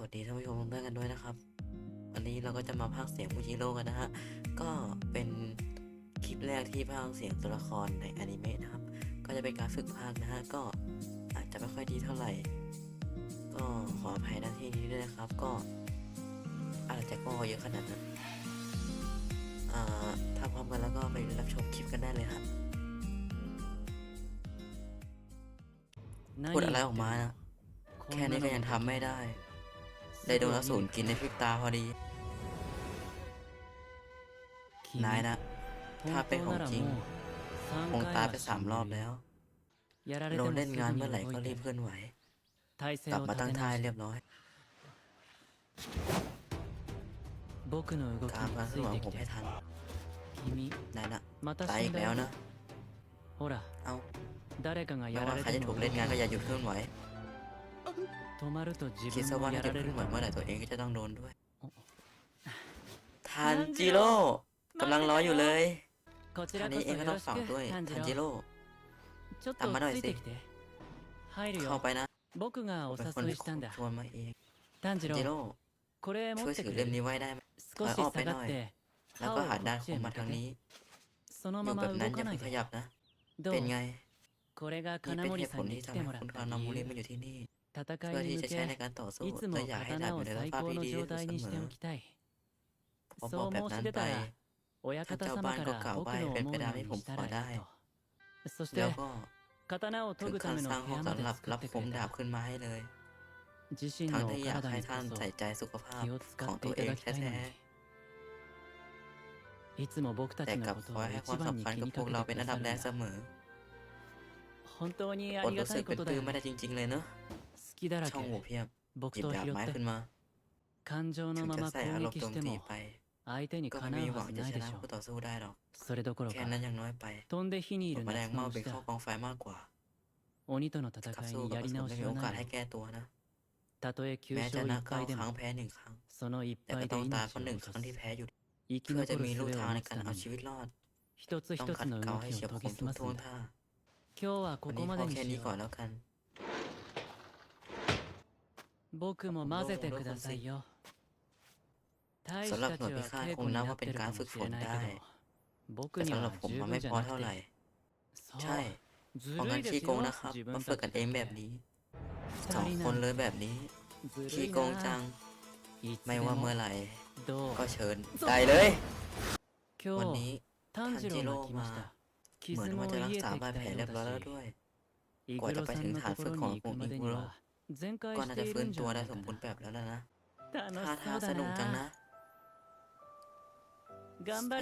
วัสดีท่านผู้ชมทุกท่านกันด้วยนะครับ วันนี้เราก็จะมาพากเสียงฟูจิโร่กันนะฮะ ก็เป็นคลิปแรกที่พากเสียงตัวละครในอนิเมะนะครับ ก็จะเป็นการฝึกพากนะฮะ ก็อาจจะไม่ค่อยดีเท่าไหร่ ก็ขออภัยหน้ที่นี้ด้วยนะครับ ก็อาจจะก็เยอะขนาดนั้นอ่าถ้าพร้อมกันแล้วก็ไปรับชมคลิปกันได้เลยครับพูดอะไรออกมานะแค่นี้ก็ยังทำไม่ได้ ได้โดนอสูนกินในพริบตาพอดี นายนะ ถ้าเป็นของจริง คงตายไปสามรอบแล้วโดนเล่นงานเมื่อไหร่ก็รีบเคลื่อนไหว กลับมาตั้งท่ายเรียบร้อยตามการเคลื่อนไหวผมให้ทันนายนะตายอีกแล้วนะ เอาไม่าใครจะถูกเล่นงานก็อย่าหยุดเคลื่อนไหว คิดซะว่าถ้าเกิดขึ้นมาเมื่อไหร่ตัวเองก็จะต้องโดนด้วยทันจิโร่กำลังร้อยอยู่เลยทันนี้เองก็ต้องสองด้วยทันจิโร่ตามมาหน่อยสิเข้าไปนะเป็นคนที่ชวนมาเองทันจิโร่ช่วยถือเล่มนี้ไว้ได้ไหมถอยออกไปหน่อย แล้วก็หาด้านของมาทางนี้อยู่แบบนั้นอย่าเพิ่งขยับนะ เป็นไงนี่เป็นเหตุผลที่ทำให้คุณคานามูริมาอยู่ที่นี่ เพื่อที่จะใช้ในการต่อสู้และอยากให้ดาบอยู่ในสภาพที่ดีที่สุดเสมอผมบอกแบบนั้นไปท่านเจ้าบ้านก็กล่าวไว้เป็นไปได้ที่ผมขอได้แล้วก็ถึงยนสร้างห้อสำหรับรับผมดาบขึ้นมาให้เลยทั้งที่อยากให้ท่านใส่ใจสุขภาพของตัวเองแท้ๆแต่กับคอยให้ความสำคัญกับพวกเราเป็นอันดับแรกเสมอผมรู้สึกเป็นปลื้มไม่ได้จริง ๆ เลยเนอะ きだらけช่องหว่เพียบ僕หยิบとดาบ拾ไม้っขึ้นてมา感情ถึのงまจะまใส่อาร攻มณ์撃โจしてตีもไป相手にก็かไม่なมีうหวัはงずจะないชでนะしょうต่อสู้ได้หรอกそれどころかแค่นั้นยังน้อยไป飛んで火にいるแมล夏งเมาのเป็虫นข้ากองไฟมากกว่า鬼とのกลับ戦いสู้にกับやผりสม直ได้しมีโอはกาสなให้いแกตัวนะたとえ急แม้所ชนะ1กา敗でรั้งもแพ้หนึ่งครั้งその1แต่ก็敗でต้อตายเหนึ่งค命をรั้ง落ที่とすแพ้อยู่ดี生きเพื่อจะ残るมี術をรู้ทางใน持つการたเอาめชีにวิตรอด一つต้อง一つขัดのเกลา動ให้きเฉียบを研คぎม澄ทุまกすท่วんだท่า今日はこวันこนี้こまでอにแค่นี้しよก่อนうแล้วกัน สำหรับหน่วยพิฆาตคงนับว่าเป็นการฝึกฝนได้แต่สำหรับผมมันไม่พอเท่าไหร่ ใช่ของงานขี้โกงนะครับมาฝึกกันเองแบบนี้สองคนเลยแบบนี้ขี้โกงจัง ไม่ว่าเมื่อไหร่ ก็เชิญได้เลย วันนี้ท่านจิโร่มาเหมือนว่าจะรักษาบาดแผลเรียบร้อยแล้วด้วย กว่าจะไปถึงฐานฝึกของกลุ่มอิคุโร่ ก่อน่าจะฟื้นตัวได้สมบูรณ์แบบแล้วล่ะนะท่าท้าสนุกจังนะ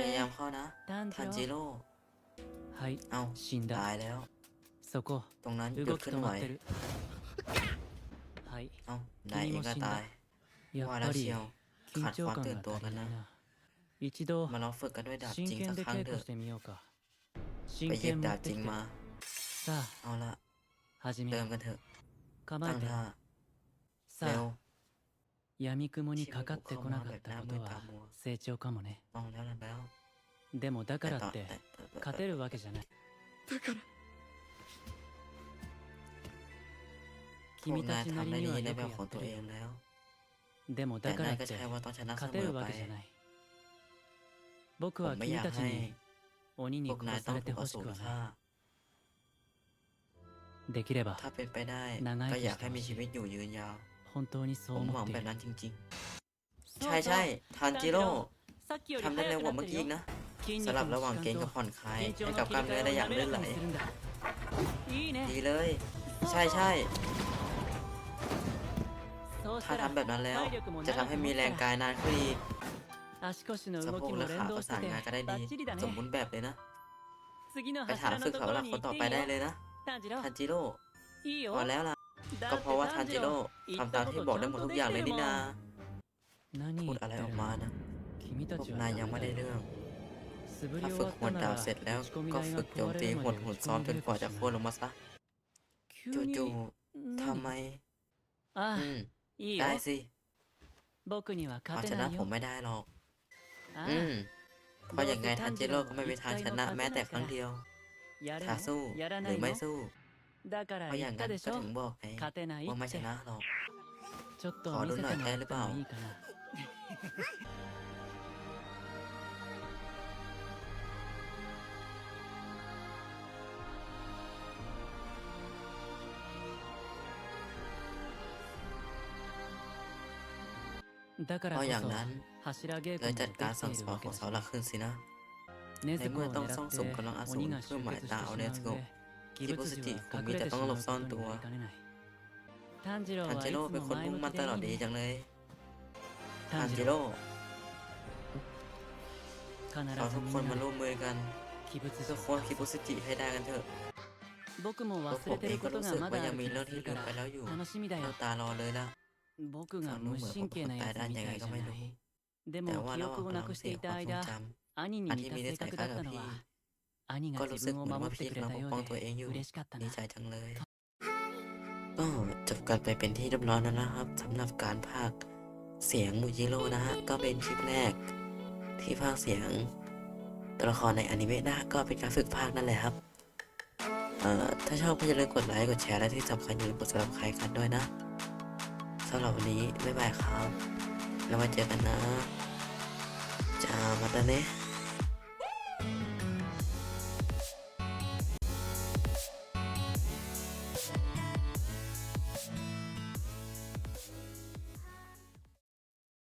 พยายามเข้านะทันจิโร่เอาตายแล้วตรงนั้นหยุดขึ้นไหวเอานายเองก็ตายว่าแล้วเชียวขาดความตื่นตัวกันนะมาลองฝึกกันด้วยดาบจริงสักครั้งเถอะไปเย็บดาบจริงมาเอาละเริ่มกันเถอะ 構えて。さあ闇雲にかかってこなかったことは成長かもね。でもだからって勝てるわけじゃない。だから。君たちなりにはよくやってるでもだからって勝てるわけじゃない。僕は君たちに鬼に殺されてほしくはない。できればถ้าเป็นไปได้ก็อยากให้มีชีวิตอยู่ยืนยาว本当にそうผมหวังแบบนั้นจริง ๆ ใช่ใช่ทานจิโร่ทำได้เร็วกว่าเมื่อกี้นะสลับระหว่างเกมกับผ่อนคลายให้กับกล้ามเนื้อได้อย่างลื่นไหลดีเลย ใช่ใช่ถ้าทำแบบนั้นแล้ว จะทำให้มีแรงกายนานขึ้นอีกสะโพกและขาประสานงานก็ได้ดี สมบูรณ์แบบเลยนะ ไปถามฝึกเขาหลักคนต่อไปได้เลยนะ ทันจิโร่ทัพอแล้วล่ะ ก็เพราะว่าทันจิโร่ทำตามที่บอกได้หมดทุกอย่างเลยนี่นาพูดอะไรออกมานะพวกนายยังไม่ได้เรื่องถ้าฝึกหัวดาวเสร็จแล้วก็ฝึกโจมตีหดหุ่นซ้อมจนกว่าจะโค่นลงมาซะจู่ๆทำไมอืมได้สิเอาชนะผมไม่ได้หรอก อืมเพราะอย่างไงทันจิโร่ก็ไม่มีทางชนะแม้แต่ครั้งเดียว ถ้าสู้หรือไม่สู้เพราะอย่างนั้นก็ถึงบอกไงว่าไม่ชนะหรอกขอดูหน่อยแค่หรือเปล่าเพราะอย่างนั้นเลยจัดการสั่งสอนของเสาหลักขึ้นสินะ ในเมื่อต้อง 狙 ซ่อง っ สุมกำลังอ て สูร 鬼が เพื่อ 集 หมาย 結し ตา て เอา し เน まう ส の โก で鬼 คิบุ 物 ส 児 จิ は คง 隠 มี れ แต่ てし ต้อง ま หล う บ こ ซ่อ と น に ตัว はいかねない炭治郎 ทัน はい จิโร่ つ เป็น も คน 前 มุ่ง 向 มั่น き ต で ลอด い ดี い จั ね งเลยทัน 炭治 จิ 郎 โร่ 必 เรา ず ทุก み คน ん มา な ร่วมมือกัน 鬼物 เพื่อ 児 โค่นคิบุสจิให้ได้กันเถอะ 僕も เพราะ 忘 ผ れ ม て เอง るこ ก็ と รู้สึ が ก ま ว่า だあ ยัง る มี 気 เรื่อ が ง す ที่ る ลื か มไป ら แล้วอยู่ 楽しみだよ เราตารอเลยละ 僕が無神経なやつみたいじゃないで แต่ も ว่า 記 ระหว่าง 憶を เรา なくし เสี て ย い ควา た มทรง 間 จ 兄に อัน 似 ที่ た มีนิ 性 สัย 格 คล้า だ ย っ กับ たの พี่ は兄 ก็ が รู้ 自 สึก 分 เห を มือน 守 ว่า って พี่ くれ กำลั た งป よ ก う ป้อง で ตัวเองอยู่ 嬉しかったな ดีใจจังเลย と ก็จบกันไปเป็นที่เรียบร้อยแล้วนะครับสำหรับการพากย์เสียงมูจิโร่นะฮะ ก็เป็นคลิปแรก ที่พากย์เสียงตัวละครในอนิเมะนะก็เป็นการฝึกพากย์นั่นแหละครับ เอ่อ ถ้าชอบก็อย่าลืมกดไลค์กดแชร์และที่สำคัญอย่าลืมกด subscribe กันด้วยนะสำหรับวันนี้บ๊ายบายครับ แล้วมาเจอกันนะ จะมาตาเนะ